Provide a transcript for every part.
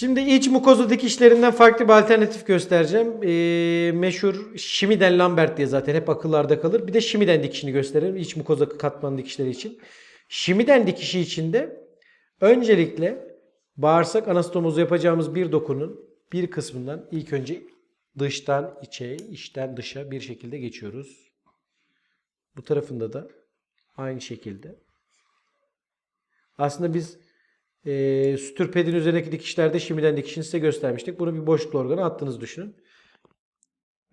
Şimdi iç mukoza dikişlerinden farklı bir alternatif göstereceğim. Ee, meşhur Şimiden Lambert diye zaten hep akıllarda kalır. Bir de Şimiden dikişini gösterelim iç mukoza katman dikişleri için. Şimiden dikişi için de öncelikle bağırsak anastomozu yapacağımız bir dokunun bir kısmından ilk önce dıştan içe, içten dışa bir şekilde geçiyoruz. Bu tarafında da aynı şekilde. Aslında biz e, sütür pedin üzerindeki dikişlerde şimdiden dikişini size göstermiştik. Bunu bir boşluklu organa attığınızı düşünün.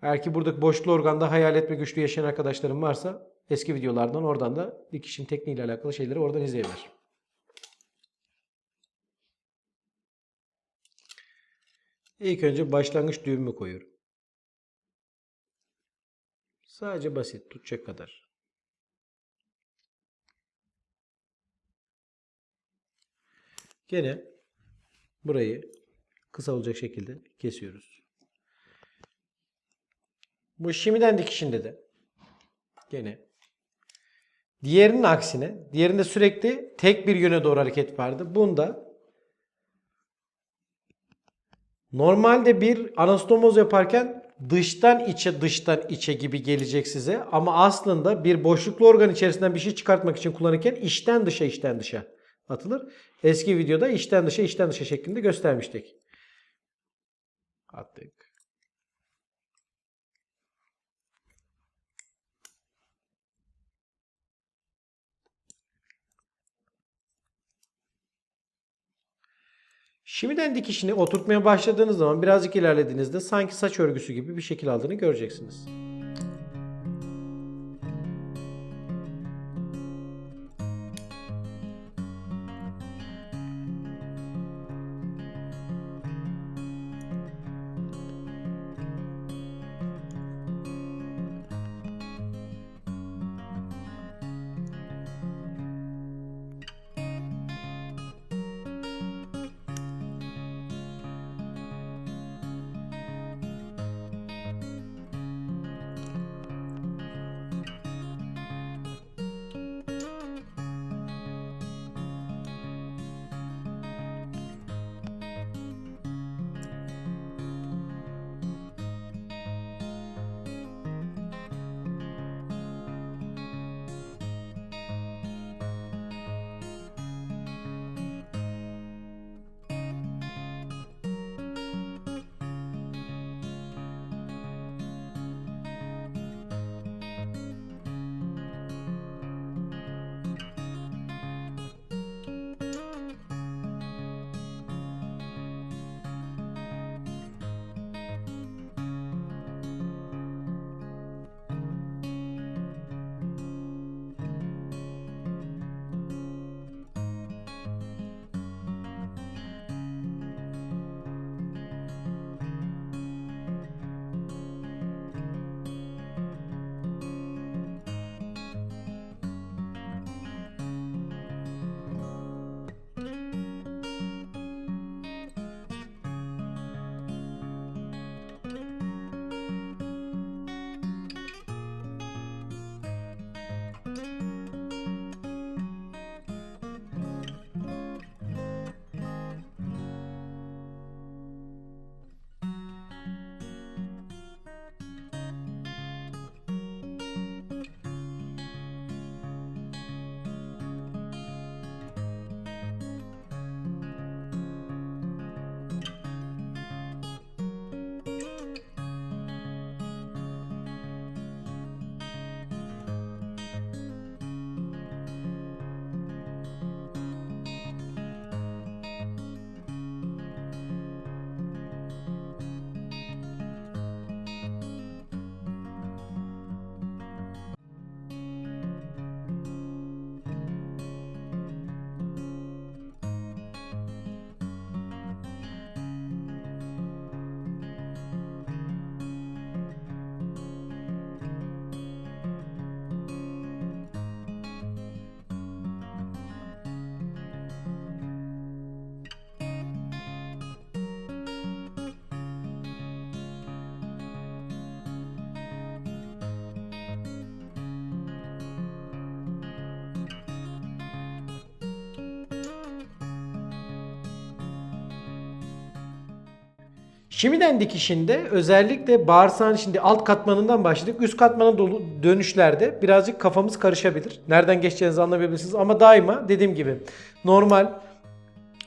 Eğer ki buradaki boşluklu organda hayal etme güçlüğü yaşayan arkadaşlarım varsa eski videolardan oradan da dikişin tekniğiyle alakalı şeyleri oradan izleyebilir. İlk önce başlangıç düğümümü koyuyorum. Sadece basit tutacak kadar. Gene burayı kısa olacak şekilde kesiyoruz. Bu şimdiden dikişinde de gene diğerinin aksine diğerinde sürekli tek bir yöne doğru hareket vardı. Bunda normalde bir anastomoz yaparken dıştan içe dıştan içe gibi gelecek size ama aslında bir boşluklu organ içerisinden bir şey çıkartmak için kullanırken içten dışa içten dışa atılır. Eski videoda içten dışa içten dışa şeklinde göstermiştik. Attık. Şimdiden dikişini oturtmaya başladığınız zaman birazcık ilerlediğinizde sanki saç örgüsü gibi bir şekil aldığını göreceksiniz. Şimdiden dikişinde özellikle bağırsağın şimdi alt katmanından başladık. Üst katmana dolu dönüşlerde birazcık kafamız karışabilir. Nereden geçeceğinizi anlamayabilirsiniz ama daima dediğim gibi normal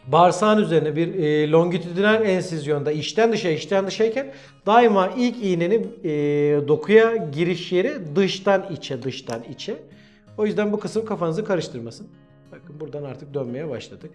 bağırsağın üzerine bir e, longitudinal ensizyonda içten dışa içten dışayken daima ilk iğnenin e, dokuya giriş yeri dıştan içe dıştan içe. O yüzden bu kısım kafanızı karıştırmasın. Bakın buradan artık dönmeye başladık.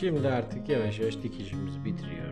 Şimdi artık yavaş yavaş dikişimizi bitiriyoruz.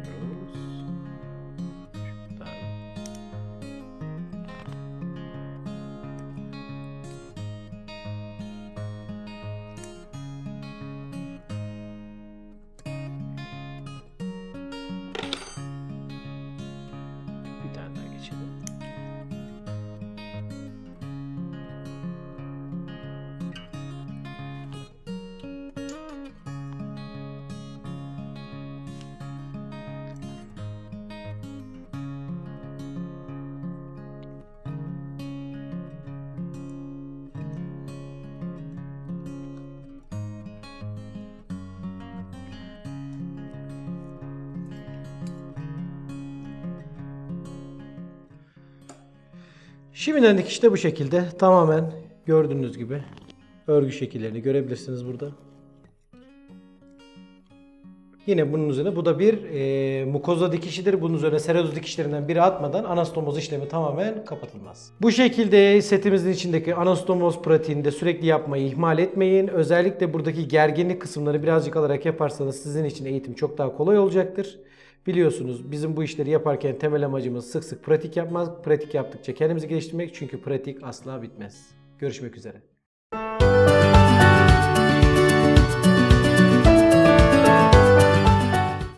Şimdiden dikiş de bu şekilde tamamen gördüğünüz gibi örgü şekillerini görebilirsiniz burada. Yine bunun üzerine bu da bir e, mukoza dikişidir. Bunun üzerine seroz dikişlerinden biri atmadan anastomoz işlemi tamamen kapatılmaz. Bu şekilde setimizin içindeki anastomoz pratiğini de sürekli yapmayı ihmal etmeyin. Özellikle buradaki gerginlik kısımları birazcık alarak yaparsanız sizin için eğitim çok daha kolay olacaktır. Biliyorsunuz bizim bu işleri yaparken temel amacımız sık sık pratik yapmak. Pratik yaptıkça kendimizi geliştirmek çünkü pratik asla bitmez. Görüşmek üzere.